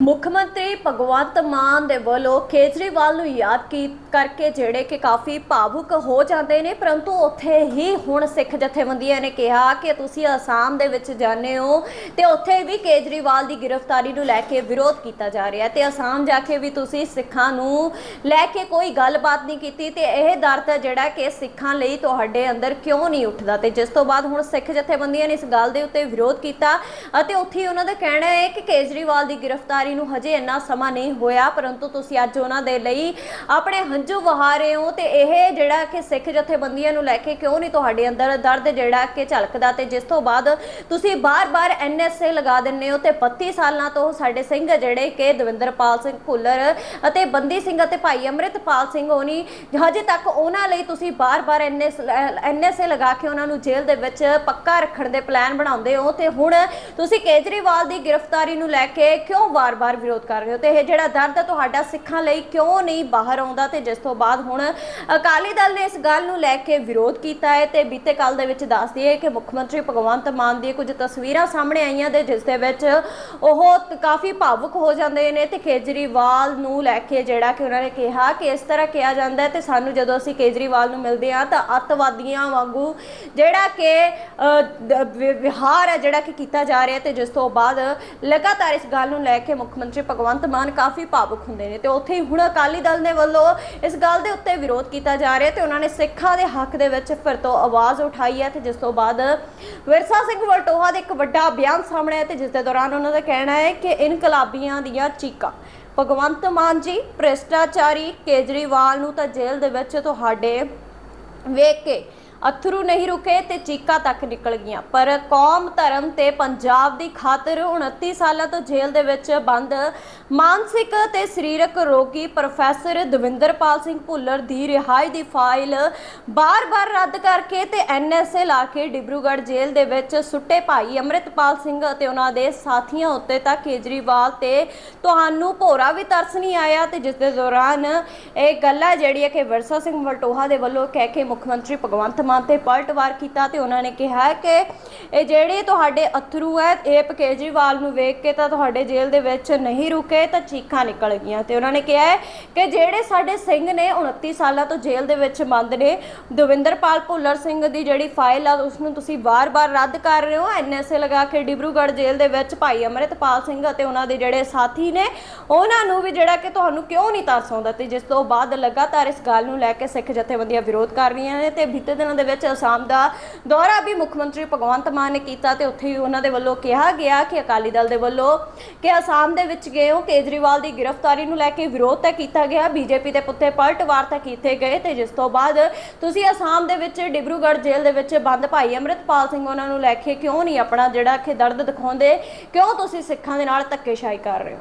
ਮੁੱਖ ਮੰਤਰੀ ਭਗਵੰਤ ਮਾਨ ਦੇ ਵੱਲੋਂ ਕੇਜਰੀਵਾਲ ਨੂੰ ਯਾਦ ਕੀ ਕਰਕੇ ਜਿਹੜੇ ਕਿ ਕਾਫੀ ਭਾਵੁਕ ਹੋ ਜਾਂਦੇ ਨੇ, ਪਰੰਤੂ ਉੱਥੇ ਹੀ ਹੁਣ ਸਿੱਖ ਜਥੇਬੰਦੀਆਂ ਨੇ ਕਿਹਾ ਕਿ ਤੁਸੀਂ ਅਸਾਮ ਦੇ ਵਿੱਚ ਜਾਂਦੇ ਹੋ ਤੇ ਉੱਥੇ ਵੀ ਕੇਜਰੀਵਾਲ ਦੀ ਗ੍ਰਿਫਤਾਰੀ ਨੂੰ ਲੈ ਕੇ ਵਿਰੋਧ ਕੀਤਾ ਜਾ ਰਿਹਾ ਹੈ ਤੇ ਅਸਾਮ ਜਾ ਕੇ ਵੀ ਤੁਸੀਂ ਸਿੱਖਾਂ ਨੂੰ ਲੈ ਕੇ ਕੋਈ ਗੱਲਬਾਤ ਨਹੀਂ ਕੀਤੀ ਤੇ ਇਹ ਦਰਦ ਹੈ ਜਿਹੜਾ ਕਿ ਸਿੱਖਾਂ ਲਈ ਤੁਹਾਡੇ ਅੰਦਰ ਕਿਉਂ ਨਹੀਂ ਉੱਠਦਾ? ਤੇ ਜਿਸ ਤੋਂ ਬਾਅਦ ਹੁਣ ਸਿੱਖ ਜਥੇਬੰਦੀਆਂ ਨੇ ਇਸ ਗੱਲ ਦੇ ਉੱਤੇ ਵਿਰੋਧ ਕੀਤਾ ਅਤੇ ਉੱਥੇ ਹੀ ਉਹਨਾਂ ਦਾ ਕਹਿਣਾ ਹੈ ਕਿ ਕੇਜਰੀਵਾਲ ਦੀ ਗ੍ਰਿਫਤਾਰੀ ਨੂੰ ਹਜੇ ਇੰਨਾ ਸਮਾਂ ਨਹੀਂ ਹੋਇਆ, ਪਰੰਤੂ ਤੁਸੀਂ ਅੱਜ ਉਹਨਾਂ ਦੇ ਲਈ ਆਪਣੇ ਹੰਝੂ ਵਹਾ ਰਹੇ ਹੋ ਤੇ ਇਹ ਜਿਹੜਾ ਕਿ ਸਿੱਖ ਜਥੇਬੰਦੀਆਂ ਨੂੰ ਲੈ ਕੇ ਕਿਉਂ ਨਹੀਂ ਤੁਹਾਡੇ ਅੰਦਰ ਦਰਦ ਜਿਹੜਾ ਕਿ ਝਲਕਦਾ ਤੇ ਜਿਸ ਤੋਂ ਬਾਅਦ ਤੁਸੀਂ ਬਾਰ-ਬਾਰ ਐਨਐਸਏ ਲਗਾ ਦਿੰਦੇ ਹੋ ਤੇ 32 ਸਾਲਾਂ ਤੋਂ ਸਾਡੇ ਸਿੰਘ ਜਿਹੜੇ ਕਿ ਦਵਿੰਦਰਪਾਲ ਸਿੰਘ ਭੁੱਲਰ ਅਤੇ ਬੰਦੀ ਸਿੰਘ ਅਤੇ ਭਾਈ ਅੰਮ੍ਰਿਤਪਾਲ ਸਿੰਘ ਹੋਣੀ, ਹਜੇ ਤੱਕ ਉਹਨਾਂ ਲਈ ਤੁਸੀਂ ਬਾਰ-ਬਾਰ ਐਨਐਸਏ ਲਗਾ ਕੇ ਉਹਨਾਂ ਨੂੰ ਜੇਲ੍ਹ ਦੇ ਵਿੱਚ ਪੱਕਾ ਰੱਖਣ ਦੇ ਪਲਾਨ ਬਣਾਉਂਦੇ ਹੋ ਤੇ ਹੁਣ ਤੁਸੀਂ ਕੇਜਰੀਵਾਲ ਦੀ ਗ੍ਰਿਫਤਾਰੀ ਨੂੰ ਲੈ ਕੇ ਕਿਉਂ ਵਾਰ ਵਾਰ-ਵਾਰ ਵਿਰੋਧ ਕਰ ਰਹੇ ਹੋ ਤੇ ਇਹ ਜਿਹੜਾ ਦਰਦ ਤੁਹਾਡਾ ਸਿੱਖਾਂ ਲਈ ਕਿਉਂ ਨਹੀਂ ਬਾਹਰ ਆਉਂਦਾ ਤੇ ਜਿਸ ਤੋਂ ਬਾਅਦ ਹੁਣ ਅਕਾਲੀ ਦਲ ਨੇ ਇਸ ਗੱਲ ਨੂੰ ਲੈ ਕੇ ਵਿਰੋਧ ਕੀਤਾ ਹੈ ਤੇ ਬੀਤੇ ਕੱਲ ਦੇ ਵਿੱਚ ਦੱਸ ਦਈਏ ਕਿ ਮੁੱਖ ਮੰਤਰੀ ਭਗਵੰਤ ਮਾਨ ਦੀ ਕੁਝ ਤਸਵੀਰਾਂ ਸਾਹਮਣੇ ਆਈਆਂ ਦੇ ਜਿਸ ਦੇ ਵਿੱਚ ਉਹ ਕਾਫੀ ਭਾਵੁਕ ਹੋ ਜਾਂਦੇ ਨੇ ਤੇ ਕੇਜਰੀਵਾਲ ਨੂੰ ਲੈ ਕੇ ਜਿਹੜਾ ਕਿ ਉਹਨਾਂ ਨੇ ਕਿਹਾ ਕਿ ਇਸ ਤਰ੍ਹਾਂ ਕਿਹਾ ਜਾਂਦਾ ਹੈ ਤੇ ਸਾਨੂੰ ਜਦੋਂ ਅਸੀਂ ਕੇਜਰੀਵਾਲ ਨੂੰ ਮਿਲਦੇ ਹਾਂ ਤਾਂ ਅੱਤਵਾਦੀਆਂ ਵਾਂਗੂ ਜਿਹੜਾ ਕਿ ਅ, ਦ- ਵਿ- ਵਿਹਾਰ ਹੈ ਜਿਹੜਾ ਕਿ ਕੀਤਾ ਜਾ ਰਿਹਾ ਤੇ ਜਿਸ ਤੋਂ ਬਾਅਦ ਲਗਾਤਾਰ ਇਸ ਗੱਲ ਨੂੰ ਲੈ ਕੇ ਮੁੱਖ ਮੰਤਰੀ ਭਗਵੰਤ ਮਾਨ ਕਾਫੀ ਭਾਵੁਕ ਹੁੰਦੇ ਨੇ ਤੇ ਉੱਥੇ ਹੀ ਹੁਣ ਅਕਾਲੀ ਦਲ ਦੇ ਵੱਲੋਂ ਇਸ ਗੱਲ ਦੇ ਉੱਤੇ ਵਿਰੋਧ ਕੀਤਾ ਜਾ ਰਿਹਾ ਤੇ ਉਹਨਾਂ ਨੇ ਸਿੱਖਾਂ ਦੇ ਹੱਕ ਦੇ ਵਿੱਚ ਫਿਰ ਤੋਂ ਆਵਾਜ਼ ਉਠਾਈ ਹੈ ਤੇ ਜਿਸ ਤੋਂ ਬਾਅਦ ਵਿਰਸਾ ਸਿੰਘ ਵਲਟੋਹਾ ਦੇ ਇੱਕ ਵੱਡਾ ਬਿਆਨ ਸਾਹਮਣੇ ਆਇਆ ਤੇ ਜਿਸ ਦੇ ਦੌਰਾਨ ਉਹਨਾਂ ਦਾ ਕਹਿਣਾ ਹੈ ਕਿ ਇਨਕਲਾਬੀਆਂ ਦੀਆਂ ਚੀਕਾਂ। ਭਗਵੰਤ ਮਾਨ ਜੀ, ਭ੍ਰਿਸ਼ਟਾਚਾਰੀ ਕੇਜਰੀਵਾਲ ਨੂੰ ਤਾਂ ਜੇਲ੍ਹ ਦੇ ਵਿੱਚ ਤੁਹਾਡੇ ਵੇਖ ਕੇ ਅਥਰੂ ਨਹੀਂ ਰੁਕੇ ਤੇ ਚੀਕਾਂ ਤੱਕ ਨਿਕਲ ਗਈਆਂ। ਪਰ ਕੌਮ ਧਰਮ ਤੇ ਪੰਜਾਬ ਦੀ ਖਾਤਰ 29 ਸਾਲਾਂ ਤੋਂ ਜੇਲ੍ਹ ਦੇ ਵਿੱਚ ਬੰਦ। ਮਾਨਸਿਕ ਤੇ ਸਰੀਰਕ ਰੋਗੀ ਪ੍ਰੋਫੈਸਰ ਦਵਿੰਦਰਪਾਲ ਸਿੰਘ ਭੁੱਲਰ ਦੀ ਰਿਹਾਈ ਦੀ ਫਾਈਲ ਬਾਰ-ਬਾਰ ਰੱਦ ਕਰਕੇ ਤੇ ਐਨਐਸਏ ਲਾ ਕੇ ਡਿਬਰੂਗੜ੍ਹ ਜੇਲ੍ਹ ਦੇ ਵਿੱਚ ਸੁੱਟੇ ਭਾਈ ਅੰਮ੍ਰਿਤਪਾਲ ਸਿੰਘ ਅਤੇ ਉਹਨਾਂ ਦੇ ਸਾਥੀਆਂ ਉੱਤੇ ਤਾਂ ਕੇਜਰੀਵਾਲ ਤੇ ਤੁਹਾਨੂੰ ਭੋਰਾ ਵੀ ਤਰਸ ਨਹੀਂ ਆਇਆ ਤੇ ਜਿਸ ਦੇ ਦੌਰਾਨ ਇਹ ਗੱਲ ਹੈ ਜਿਹੜੀ ਹੈ ਕਿ ਵਿਰਸਾ ਸਿੰਘ ਵਲਟੋਹਾ ਦੇ ਵੱਲੋਂ ਕਹਿ ਕੇ ਮੁੱਖ ਮੰਤਰੀ ਭਗਵੰਤ ਮਾਨ ਤੇ ਪਲਟਵਾਰ ਕੀਤਾ ਤੇ ਉਹਨਾਂ ਨੇ ਕਿਹਾ ਕਿ ਇਹ ਜਿਹੜੇ ਤੁਹਾਡੇ ਅਥਰੂ ਹੈ, ਇਹ ਕੇਜਰੀਵਾਲ ਨੂੰ ਵੇਖ ਕੇ ਤਾਂ ਤੁਹਾਡੇ ਜੇਲ੍ਹ ਦੇ ਵਿੱਚ ਨਹੀਂ ਰੁਕੇ ਤਾਂ ਚੀਖਾਂ ਨਿਕਲ ਗਈਆਂ। ਤੇ ਉਹਨਾਂ ਨੇ ਕਿਹਾ ਕਿ ਜਿਹੜੇ ਸਾਡੇ ਸਿੰਘ ਨੇ 29 ਸਾਲਾਂ ਤੋਂ ਜੇਲ੍ਹ ਦੇ ਵਿੱਚ ਬੰਦ ਨੇ, ਦਵਿੰਦਰਪਾਲ ਭੁੱਲਰ ਸਿੰਘ ਦੀ ਜਿਹੜੀ ਫਾਈਲ ਆ, ਉਸ ਨੂੰ ਤੁਸੀਂ ਵਾਰ-ਵਾਰ ਰੱਦ ਕਰ ਰਹੇ ਹੋ। ਐਨਐਸਏ ਲਗਾ ਕੇ ਡਿਬਰੂਗੜ੍ਹ ਜੇਲ੍ਹ ਦੇ ਵਿੱਚ ਭਾਈ ਅੰਮ੍ਰਿਤਪਾਲ ਸਿੰਘ ਅਤੇ ਉਹਨਾਂ ਦੇ ਜਿਹੜੇ ਸਾਥੀ ਨੇ, ਉਹਨਾਂ ਨੂੰ ਵੀ ਜਿਹੜਾ ਕਿ ਤੁਹਾਨੂੰ ਕਿਉਂ ਨਹੀਂ ਤਰਸ ਆਉਂਦਾ ਤੇ ਜਿਸ ਤੋਂ ਬਾਅਦ ਲਗਾਤਾਰ ਇਸ ਗੱਲ ਨੂੰ ਲੈ ਕੇ ਸਿੱਖ ਜਥੇਬੰਦੀਆਂ ਵਿਰੋਧ ਕਰ ਰਹੀਆਂ ਨੇ ਤੇ ਬੀਤੇ ਦਿਨਾਂ ਦੇ ਵਿੱਚ ਅਸਾਮ ਦਾ ਦੌਰਾ ਵੀ ਮੁੱਖ ਮੰਤਰੀ ਭਗਵੰਤ ਮਾਨ ਨੇ ਕੀਤਾ ਤੇ ਉੱਥੇ ਹੀ ਉਹਨਾਂ ਦੇ ਵੱਲੋਂ ਕਿਹਾ ਗਿਆ ਕਿ ਅਕਾਲੀ ਦਲ ਦੇ ਵੱਲੋਂ ਕਿ ਅਸਾਮ ਦੇ ਵਿੱਚ ਗਏ ਹੋ, ਕੇਜਰੀਵਾਲ ਦੀ ਗ੍ਰਿਫਤਾਰੀ ਨੂੰ ਲੈ ਕੇ ਵਿਰੋਧ ਤਾਂ ਕੀਤਾ ਗਿਆ, ਬੀਜੇਪੀ ਦੇ ਪੁੱਤੇ ਪਲਟਵਾਰ ਤਾਂ ਕੀਤੇ ਗਏ ਤੇ ਜਿਸ ਤੋਂ ਬਾਅਦ ਤੁਸੀਂ ਅਸਾਮ ਦੇ ਵਿੱਚ ਡਿਬਰੂਗੜ੍ਹ ਜੇਲ੍ਹ ਦੇ ਵਿੱਚ ਬੰਦ ਭਾਈ ਅੰਮ੍ਰਿਤਪਾਲ ਸਿੰਘ ਉਹਨਾਂ ਨੂੰ ਲੈ ਕੇ ਕਿਉਂ ਨਹੀਂ ਆਪਣਾ ਜਿਹੜਾ ਕਿ ਦਰਦ ਦਿਖਾਉਂਦੇ, ਕਿਉਂ ਤੁਸੀਂ ਸਿੱਖਾਂ ਦੇ ਨਾਲ ਧੱਕੇਸ਼ਾਹੀ ਕਰ ਰਹੇ ਹੋ?